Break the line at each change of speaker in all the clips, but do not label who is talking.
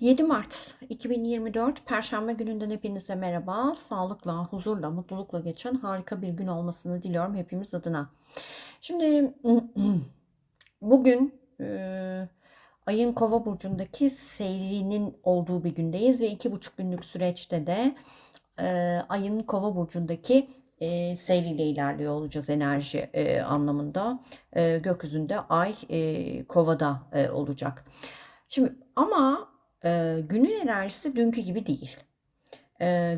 7 Mart 2024 Perşembe gününden hepinize merhaba. Sağlıkla, huzurla, mutlulukla geçen harika bir gün olmasını diliyorum hepimiz adına. Şimdi bugün e, ayın kova burcundaki seyrinin olduğu bir gündeyiz ve iki buçuk günlük süreçte de e, ayın kova burcundaki e, seyriyle ilerliyor olacağız enerji e, anlamında. E, gökyüzünde ay e, kovada e, olacak. Şimdi ama günün enerjisi dünkü gibi değil.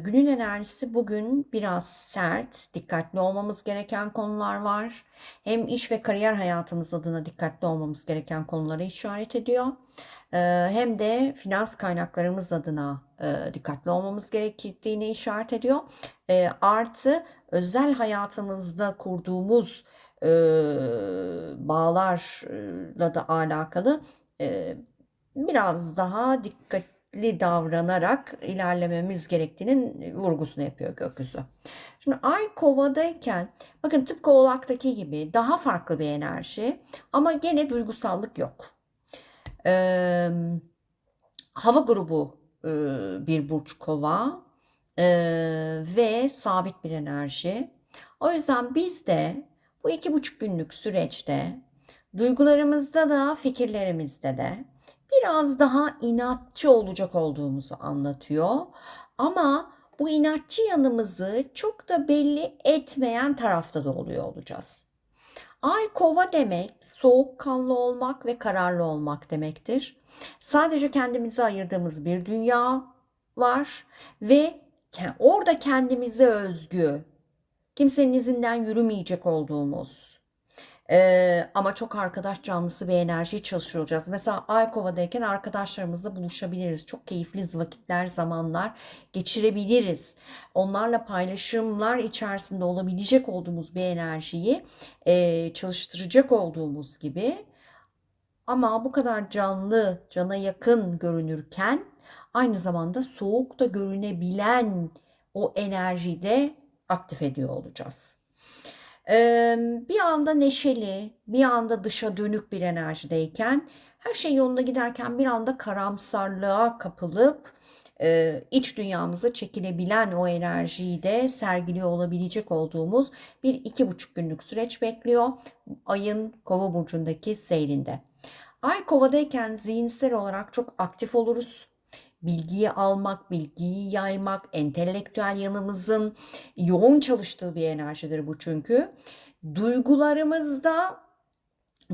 Günün enerjisi bugün biraz sert, dikkatli olmamız gereken konular var. Hem iş ve kariyer hayatımız adına dikkatli olmamız gereken konuları işaret ediyor. Hem de finans kaynaklarımız adına dikkatli olmamız gerektiğini işaret ediyor. Artı özel hayatımızda kurduğumuz bağlarla da alakalı e, biraz daha dikkatli davranarak ilerlememiz gerektiğinin vurgusunu yapıyor gökyüzü. Şimdi ay kovadayken bakın tıpkı oğlaktaki gibi daha farklı bir enerji ama gene duygusallık yok. Ee, hava grubu e, bir burç kova e, ve sabit bir enerji. O yüzden biz de bu iki buçuk günlük süreçte duygularımızda da fikirlerimizde de biraz daha inatçı olacak olduğumuzu anlatıyor. Ama bu inatçı yanımızı çok da belli etmeyen tarafta da oluyor olacağız. Ay kova demek soğukkanlı olmak ve kararlı olmak demektir. Sadece kendimize ayırdığımız bir dünya var ve orada kendimize özgü, kimsenin izinden yürümeyecek olduğumuz, ee, ama çok arkadaş canlısı bir enerji çalışıyor. Mesela Aykova'dayken arkadaşlarımızla buluşabiliriz. Çok keyifli vakitler, zamanlar geçirebiliriz. Onlarla paylaşımlar içerisinde olabilecek olduğumuz bir enerjiyi e, çalıştıracak olduğumuz gibi. Ama bu kadar canlı, cana yakın görünürken aynı zamanda soğuk da görünebilen o enerjiyi de aktif ediyor olacağız. Bir anda neşeli, bir anda dışa dönük bir enerjideyken, her şey yolunda giderken bir anda karamsarlığa kapılıp iç dünyamıza çekilebilen o enerjiyi de sergiliyor olabilecek olduğumuz bir iki buçuk günlük süreç bekliyor ayın kova burcundaki seyrinde. Ay kovadayken zihinsel olarak çok aktif oluruz bilgiyi almak, bilgiyi yaymak, entelektüel yanımızın yoğun çalıştığı bir enerjidir bu çünkü. Duygularımızda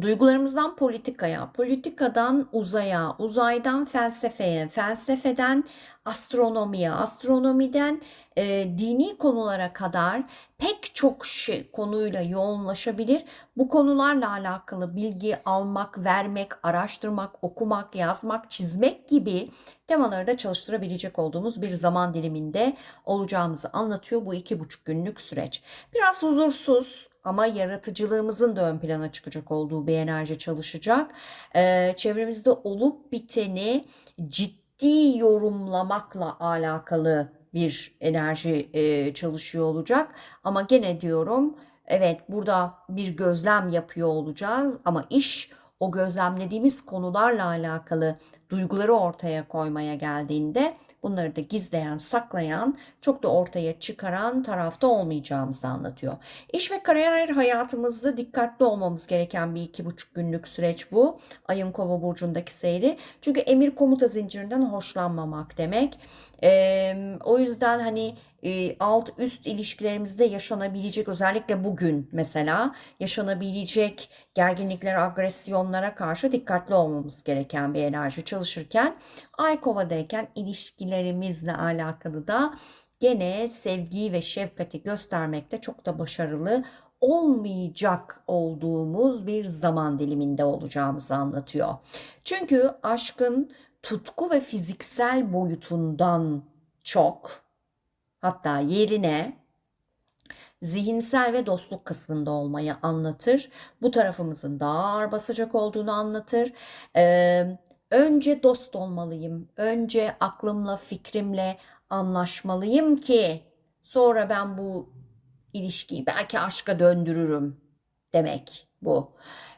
Duygularımızdan politikaya, politikadan uzaya, uzaydan felsefeye, felsefeden astronomiye, astronomiden e, dini konulara kadar pek çok şey, konuyla yoğunlaşabilir. Bu konularla alakalı bilgi almak, vermek, araştırmak, okumak, yazmak, çizmek gibi temaları da çalıştırabilecek olduğumuz bir zaman diliminde olacağımızı anlatıyor bu iki buçuk günlük süreç. Biraz huzursuz, ama yaratıcılığımızın da ön plana çıkacak olduğu bir enerji çalışacak. Ee, çevremizde olup biteni ciddi yorumlamakla alakalı bir enerji e, çalışıyor olacak. Ama gene diyorum evet burada bir gözlem yapıyor olacağız ama iş o gözlemlediğimiz konularla alakalı duyguları ortaya koymaya geldiğinde bunları da gizleyen, saklayan, çok da ortaya çıkaran tarafta olmayacağımızı anlatıyor. İş ve kariyer hayatımızda dikkatli olmamız gereken bir iki buçuk günlük süreç bu. Ayın kova burcundaki seyri. Çünkü emir komuta zincirinden hoşlanmamak demek. Ee, o yüzden hani e, alt üst ilişkilerimizde yaşanabilecek özellikle bugün mesela yaşanabilecek gerginlikler, agresyonlara karşı dikkatli olmamız gereken bir enerji çalışırken Ay Kova'dayken ilişkilerimizle alakalı da gene sevgiyi ve şefkati göstermekte çok da başarılı olmayacak olduğumuz bir zaman diliminde olacağımızı anlatıyor. Çünkü aşkın tutku ve fiziksel boyutundan çok hatta yerine zihinsel ve dostluk kısmında olmayı anlatır. Bu tarafımızın daha ağır basacak olduğunu anlatır. Ee, önce dost olmalıyım. Önce aklımla, fikrimle anlaşmalıyım ki sonra ben bu ilişkiyi belki aşka döndürürüm demek bu.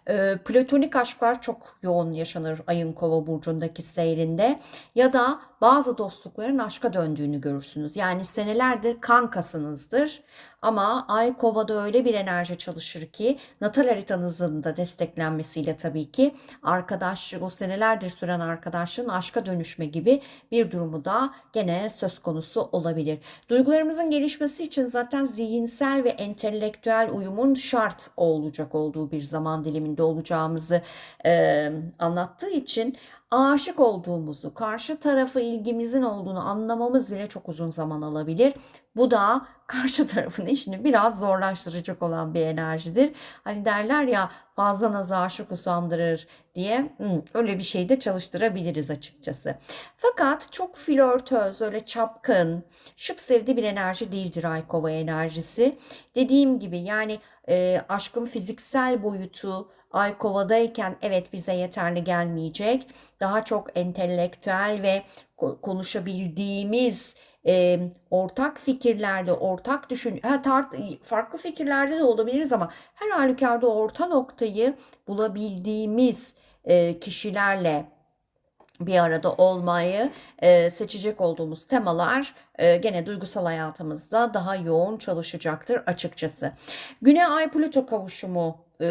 E, platonik aşklar çok yoğun yaşanır ayın kova burcundaki seyrinde ya da bazı dostlukların aşka döndüğünü görürsünüz. Yani senelerdir kankasınızdır ama ay kovada öyle bir enerji çalışır ki natal haritanızın da desteklenmesiyle tabii ki arkadaşlık o senelerdir süren arkadaşlığın aşka dönüşme gibi bir durumu da gene söz konusu olabilir. Duygularımızın gelişmesi için zaten zihinsel ve entelektüel uyumun şart olacak olduğu bir zaman diliminde olacağımızı e, anlattığı için aşık olduğumuzu, karşı tarafı ilgimizin olduğunu anlamamız bile çok uzun zaman alabilir. Bu da karşı tarafın işini biraz zorlaştıracak olan bir enerjidir. Hani derler ya fazla naz aşık usandırır diye hmm, öyle bir şey de çalıştırabiliriz açıkçası. Fakat çok flörtöz, öyle çapkın, şıp sevdiği bir enerji değildir Ay Kova enerjisi. Dediğim gibi yani e, aşkın fiziksel boyutu Ay Kova'dayken evet bize yeterli gelmeyecek. Daha çok entelektüel ve konuşabildiğimiz e, ortak fikirlerde, ortak düşün, ha, tart, farklı fikirlerde de olabiliriz ama her halükarda orta noktayı bulabildiğimiz e, kişilerle bir arada olmayı e, seçecek olduğumuz temalar e, gene duygusal hayatımızda daha yoğun çalışacaktır açıkçası. Güney Ay Plüto kavuşumu e,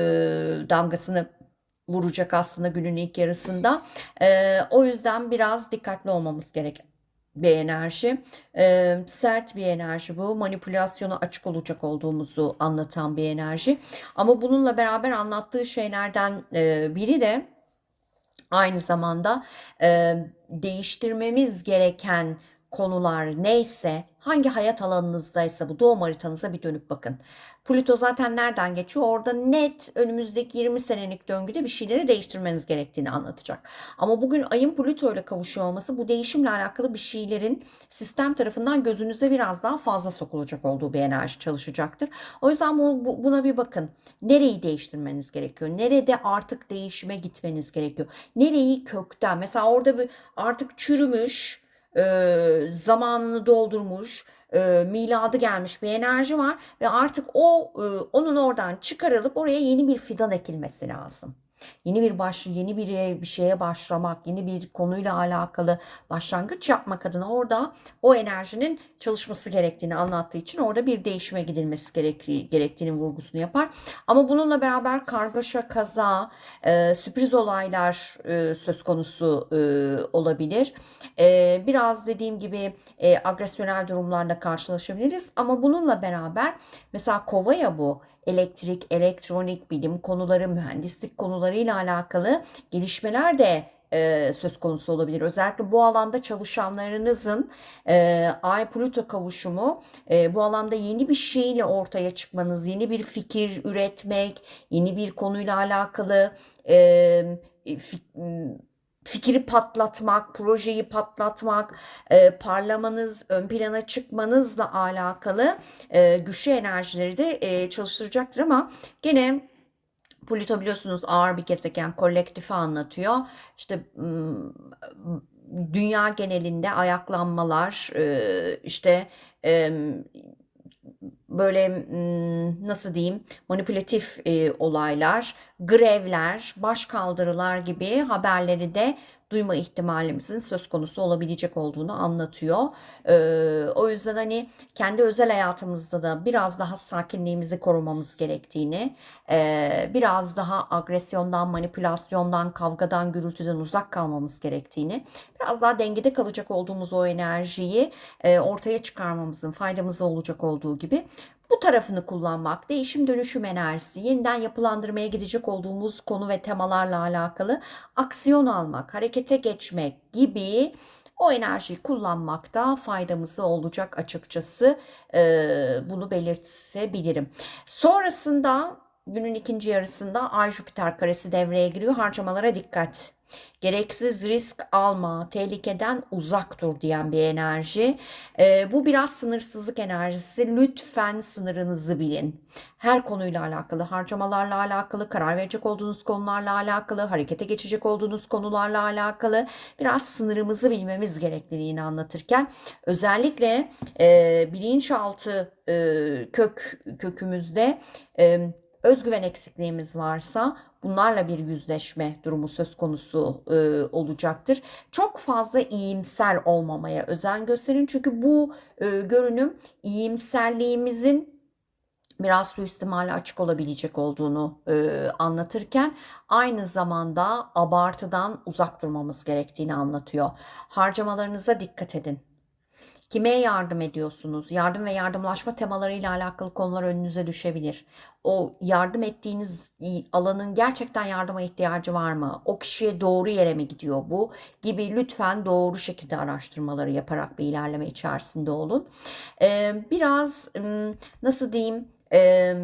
damgasını vuracak aslında günün ilk yarısında. E, o yüzden biraz dikkatli olmamız gerek bir enerji. E, sert bir enerji bu. Manipülasyona açık olacak olduğumuzu anlatan bir enerji. Ama bununla beraber anlattığı şeylerden e, biri de aynı zamanda e, değiştirmemiz gereken konular neyse hangi hayat alanınızdaysa bu doğum haritanıza bir dönüp bakın. Plüto zaten nereden geçiyor? Orada net önümüzdeki 20 senelik döngüde bir şeyleri değiştirmeniz gerektiğini anlatacak. Ama bugün ayın Plüto ile kavuşuyor olması bu değişimle alakalı bir şeylerin sistem tarafından gözünüze biraz daha fazla sokulacak olduğu bir enerji çalışacaktır. O yüzden bu, buna bir bakın. Nereyi değiştirmeniz gerekiyor? Nerede artık değişime gitmeniz gerekiyor? Nereyi kökten? Mesela orada bir artık çürümüş, e, zamanını doldurmuş, e, miladı gelmiş bir enerji var ve artık o e, onun oradan çıkarılıp oraya yeni bir fidan ekilmesi lazım. Yeni bir baş, yeni bir bir şeye başlamak, yeni bir konuyla alakalı başlangıç yapmak adına orada o enerjinin çalışması gerektiğini anlattığı için orada bir değişime gidilmesi gerektiği, gerektiğinin vurgusunu yapar. Ama bununla beraber kargaşa, kaza, e, sürpriz olaylar e, söz konusu e, olabilir. E, biraz dediğim gibi e, agresyonel durumlarla karşılaşabiliriz. Ama bununla beraber mesela kova ya bu elektrik, elektronik, bilim konuları, mühendislik konularıyla alakalı gelişmeler de e, söz konusu olabilir. Özellikle bu alanda çalışanlarınızın e, Ay Plüto kavuşumu e, bu alanda yeni bir şeyle ortaya çıkmanız, yeni bir fikir üretmek, yeni bir konuyla alakalı e, fik, fikri patlatmak, projeyi patlatmak, e, parlamanız, ön plana çıkmanızla alakalı e, güçlü enerjileri de e, çalıştıracaktır ama gene Plüto biliyorsunuz ağır bir gezegen, kolektifi anlatıyor. İşte dünya genelinde ayaklanmalar, e, işte böyle nasıl diyeyim manipülatif e, olaylar, grevler, baş kaldırılar gibi haberleri de duyma ihtimalimizin söz konusu olabilecek olduğunu anlatıyor. Ee, o yüzden hani kendi özel hayatımızda da biraz daha sakinliğimizi korumamız gerektiğini, e, biraz daha agresyondan, manipülasyondan, kavgadan, gürültüden uzak kalmamız gerektiğini, biraz daha dengede kalacak olduğumuz o enerjiyi e, ortaya çıkarmamızın faydamıza olacak olduğu gibi bu tarafını kullanmak, değişim dönüşüm enerjisi, yeniden yapılandırmaya gidecek olduğumuz konu ve temalarla alakalı aksiyon almak, harekete geçmek gibi o enerjiyi kullanmakta faydamızı olacak açıkçası ee, bunu belirtebilirim. Sonrasında günün ikinci yarısında Ay Jüpiter karesi devreye giriyor. Harcamalara dikkat. Gereksiz risk alma, tehlikeden uzak dur diyen bir enerji. E, bu biraz sınırsızlık enerjisi. Lütfen sınırınızı bilin. Her konuyla alakalı, harcamalarla alakalı, karar verecek olduğunuz konularla alakalı, harekete geçecek olduğunuz konularla alakalı biraz sınırımızı bilmemiz gerektiğini anlatırken özellikle e, bilinçaltı e, kök kökümüzde e, özgüven eksikliğimiz varsa bunlarla bir yüzleşme durumu söz konusu e, olacaktır. Çok fazla iyimser olmamaya özen gösterin çünkü bu e, görünüm iyimserliğimizin biraz suistimale açık olabilecek olduğunu e, anlatırken aynı zamanda abartıdan uzak durmamız gerektiğini anlatıyor. Harcamalarınıza dikkat edin. Kime yardım ediyorsunuz? Yardım ve yardımlaşma temalarıyla alakalı konular önünüze düşebilir. O yardım ettiğiniz alanın gerçekten yardıma ihtiyacı var mı? O kişiye doğru yere mi gidiyor bu? Gibi lütfen doğru şekilde araştırmaları yaparak bir ilerleme içerisinde olun. Biraz nasıl diyeyim? Ee,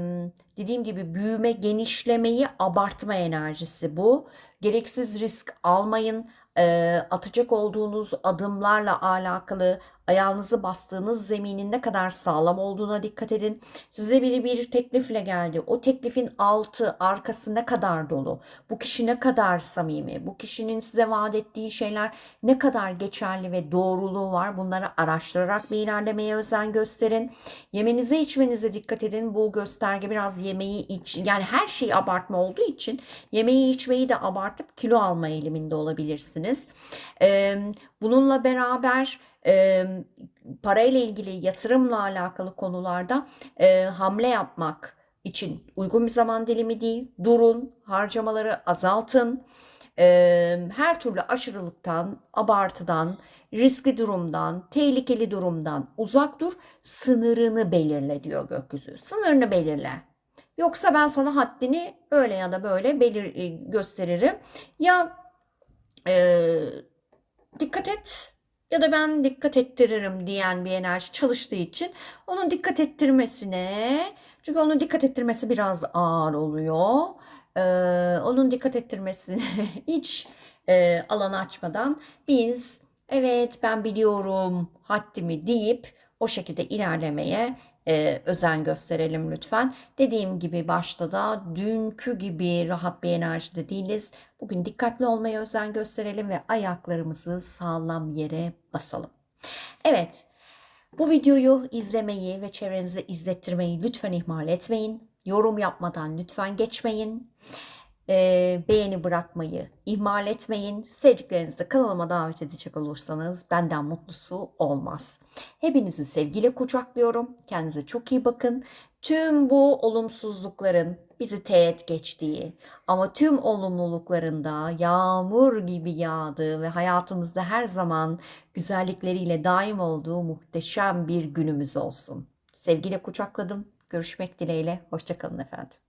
dediğim gibi büyüme, genişlemeyi abartma enerjisi bu. Gereksiz risk almayın. Ee, atacak olduğunuz adımlarla alakalı ayağınızı bastığınız zeminin ne kadar sağlam olduğuna dikkat edin. Size biri bir teklifle geldi. O teklifin altı, arkası ne kadar dolu? Bu kişi ne kadar samimi? Bu kişinin size vaat ettiği şeyler ne kadar geçerli ve doğruluğu var? Bunları araştırarak bir ilerlemeye özen gösterin. Yemenize içmenize dikkat edin. Bu gösterge biraz yemeği iç, yani her şey abartma olduğu için yemeği içmeyi de abartıp kilo alma eğiliminde olabilirsiniz. Bununla beraber e, parayla ilgili yatırımla alakalı konularda e, hamle yapmak için uygun bir zaman dilimi değil. Durun, harcamaları azaltın. E, her türlü aşırılıktan, abartıdan, riskli durumdan, tehlikeli durumdan uzak dur. Sınırını belirle diyor gökyüzü. Sınırını belirle. Yoksa ben sana haddini öyle ya da böyle belir gösteririm. Ya e, dikkat et ya da ben dikkat ettiririm diyen bir enerji çalıştığı için onun dikkat ettirmesine çünkü onun dikkat ettirmesi biraz ağır oluyor. Ee, onun dikkat ettirmesine hiç e, alan açmadan biz evet ben biliyorum haddimi deyip o şekilde ilerlemeye e, özen gösterelim lütfen. Dediğim gibi başta da dünkü gibi rahat bir enerjide değiliz. Bugün dikkatli olmaya özen gösterelim ve ayaklarımızı sağlam yere basalım. Evet, bu videoyu izlemeyi ve çevrenize izlettirmeyi lütfen ihmal etmeyin. Yorum yapmadan lütfen geçmeyin e, beğeni bırakmayı ihmal etmeyin. Sevdiklerinizi kanalıma davet edecek olursanız benden mutlusu olmaz. Hepinizi sevgiyle kucaklıyorum. Kendinize çok iyi bakın. Tüm bu olumsuzlukların bizi teğet geçtiği ama tüm olumluluklarında yağmur gibi yağdığı ve hayatımızda her zaman güzellikleriyle daim olduğu muhteşem bir günümüz olsun. Sevgiyle kucakladım. Görüşmek dileğiyle. Hoşçakalın efendim.